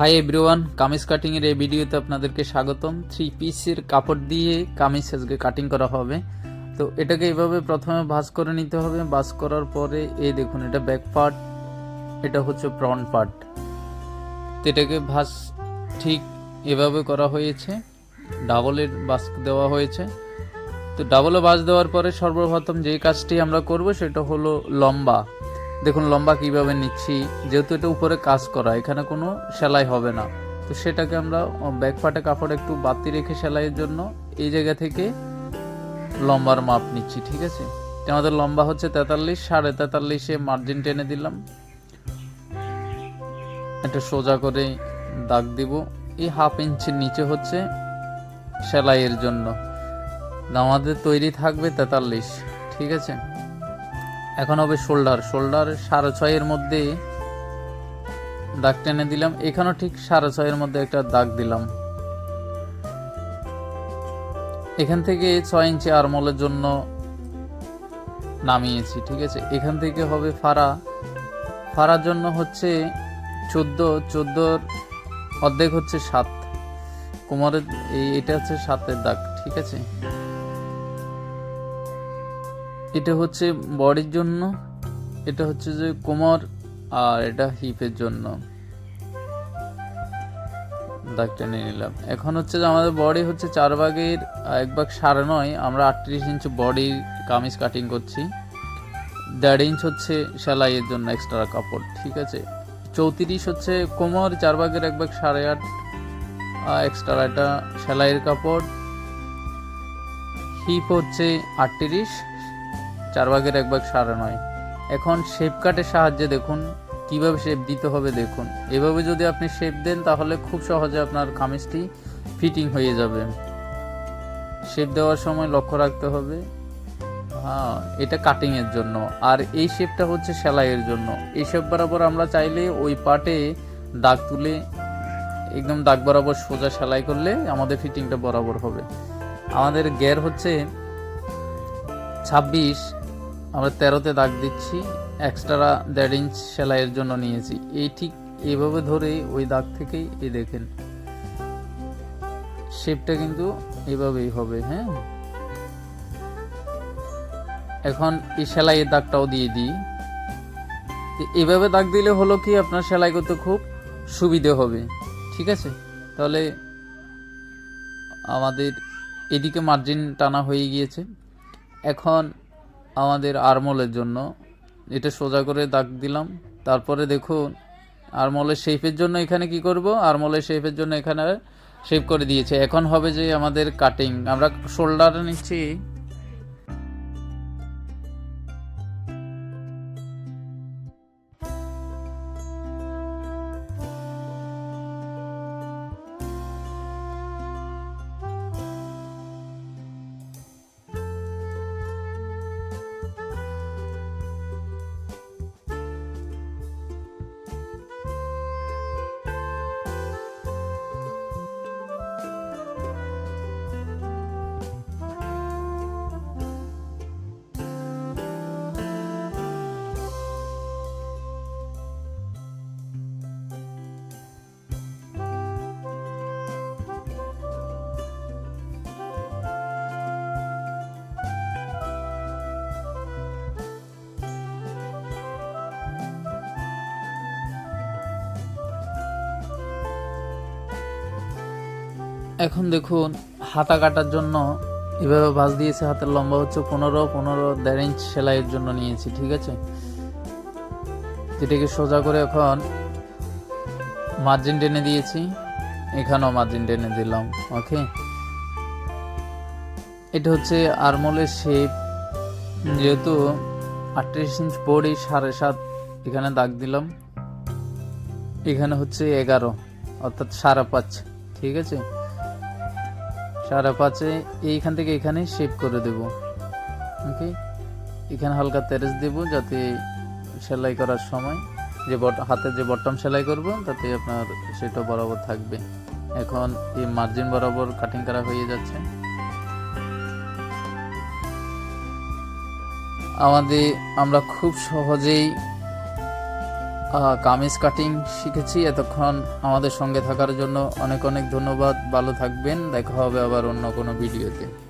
Hi everyone kameez cutting এর এই ভিডিওতে আপনাদেরকে স্বাগতম। থ্রি পিসের কাপড় দিয়ে কামিজ আজকে কাটিং করা হবে। তো এটাকে এভাবে প্রথমে ভাঁজ করে নিতে হবে। ভাঁজ করার পরে এই দেখুন, এটা ব্যাক পার্ট এটা হচ্ছে ফ্রন্ট পার্ট তো এটাকে ভাঁজ ঠিক এভাবে করা হয়েছে। ডাবলের বাস দেওয়া হয়েছে। তো ডাবলে বাস দেওয়ার পরে সর্বপ্রথম যে কাজটি আমরা করব, সেটা হলো লম্বা। দেখুন, লম্বা কীভাবে নিচ্ছি, যেহেতু এটা উপরে কাজ করা, এখানে কোনো সেলাই হবে না। তো সেটাকে আমরা ব্যাক পাটে কাপড় একটু বাতি রেখে সেলাইয়ের জন্য এই জায়গা থেকে লম্বার মাপ নিচ্ছি, ঠিক আছে? তো আমাদের লম্বা হচ্ছে তেতাল্লিশ, সাড়ে তেতাল্লিশে মার্জিন টেনে দিলাম। একটা সোজা করে দাগ দিব। এই হাফ ইঞ্চির নিচে হচ্ছে সেলাইয়ের জন্য। আমাদের তৈরি থাকবে তেতাল্লিশ, ঠিক আছে? এখন হবে শোল্ডার শোল্ডার সাড়ে ছয়ের মধ্যে দাগ টেনে দিলাম। এখানেও ঠিক সাড়ে ছয়ের মধ্যে একটা দাগ দিলাম। এখান থেকে ছয় ইঞ্চি আরমলের জন্য নামিয়েছি, ঠিক আছে? এখান থেকে হবে ফাড়া। ফাড়ার জন্য হচ্ছে চোদ্দ। চোদ্দোর অর্ধেক হচ্ছে সাত। কোমরের এই, এটা হচ্ছে সাতের দাগ, ঠিক আছে? এটা হচ্ছে বডির জন্য, এটা হচ্ছে যে কোমর, আর এটা হিপের জন্য। দাগটা নিয়ে নিলাম। এখন হচ্ছে যে আমাদের বডি হচ্ছে চার ভাগের এক ভাগ সাড়ে নয়। আমরা আটত্রিশ ইঞ্চ বডির কামিজ কাটিং করছি। দেড় ইঞ্চ হচ্ছে সেলাইয়ের জন্য এক্সট্রা কাপড়, ঠিক আছে? চৌত্রিশ হচ্ছে কোমর, চার ভাগের এক ভাগ সাড়ে আট। এক্সট্রা এটা সেলাইয়ের কাপড়। হিপ হচ্ছে আটত্রিশ। চার ভাগের এক ভাগ সাড়ে নয়। এখন শেপ কাটের সাহায্যে দেখুন, কীভাবে শেপ দিতে হবে দেখুন। এভাবে যদি আপনি শেপ দেন, তাহলে খুব সহজে আপনার কামিজটি ফিটিং হয়ে যাবে। শেপ দেওয়ার সময় লক্ষ্য রাখতে হবে হ্যাঁ এটা কাটিংয়ের জন্য। আর এই শেপটা হচ্ছে সেলাইয়ের জন্য। এই শেপ বরাবর আমরা চাইলে ওই পার্টে দাগ তুলে, একদম দাগ বরাবর সোজা সেলাই করলে আমাদের ফিটিংটা বরাবর হবে। আমাদের গ্যার হচ্ছে ছাব্বিশ আমরা তেরোতে দাগ দিচ্ছি এক্সট্রা দেড় ইঞ্চ সেলাইয়ের জন্য নিয়েছি। এই ঠিক এইভাবে ধরে ওই দাগ থেকেই এই দেখেন। শেপটা কিন্তু এভাবেই হবে হ্যাঁ? এখন এই সেলাইয়ের দাগটাও দিয়ে দিই। এভাবে দাগ দিলে হলো কি, আপনার সেলাই করতে খুব সুবিধে হবে, ঠিক আছে? তাহলে আমাদের এদিকে মার্জিন টানা হয়ে গিয়েছে। এখন আমাদের আরমলের জন্য। এটা সোজা করে দাগ দিলাম। তারপরে দেখুন, আরমলের শেপের জন্য এখানে কি করব? আরমলের শেপের জন্য এখানে শেপ করে দিয়েছে। এখন হবে যে আমাদের কাটিং আমরা শোল্ডার নিচ্ছি। এখন দেখুন, হাতা কাটার জন্য এভাবে ভাঁজ দিয়েছে, হাতের লম্বা হচ্ছে পনেরো পনেরো দেড় ইঞ্চ সেলাইয়ের জন্য নিয়েছি, ঠিক আছে? এটাকে সোজা করে এখন মার্জিন টেনে দিয়েছি, এখানেও মার্জিন টেনে দিলাম ওকে এটা হচ্ছে আরমোলের শেপ যেহেতু আটত্রিশ ইঞ্চ বডি, সাড়ে সাত এখানে দাগ দিলাম, এখানে হচ্ছে এগারো, অর্থাৎ সাড়ে পাঁচ, ঠিক আছে? সাড়ে পাঁচে এইখান থেকে এখানে শেপ করে দেব। ওকে এখানে হালকা তেরেস দেব যাতে সেলাই করার সময় যে বট হাতে যে বটম সেলাই করব, তাতে আপনার সেটা বরাবর থাকবে। এখন এই মার্জিন বরাবর কাটিং করা হয়ে যাচ্ছে। আমাদের আমরা খুব সহজেই কামিজ কাটিং শিখেছি। এতক্ষণ আমাদের সঙ্গে থাকার জন্য অনেক অনেক ধন্যবাদ। ভালো থাকবেন। দেখা হবে আবার অন্য কোনো ভিডিওতে।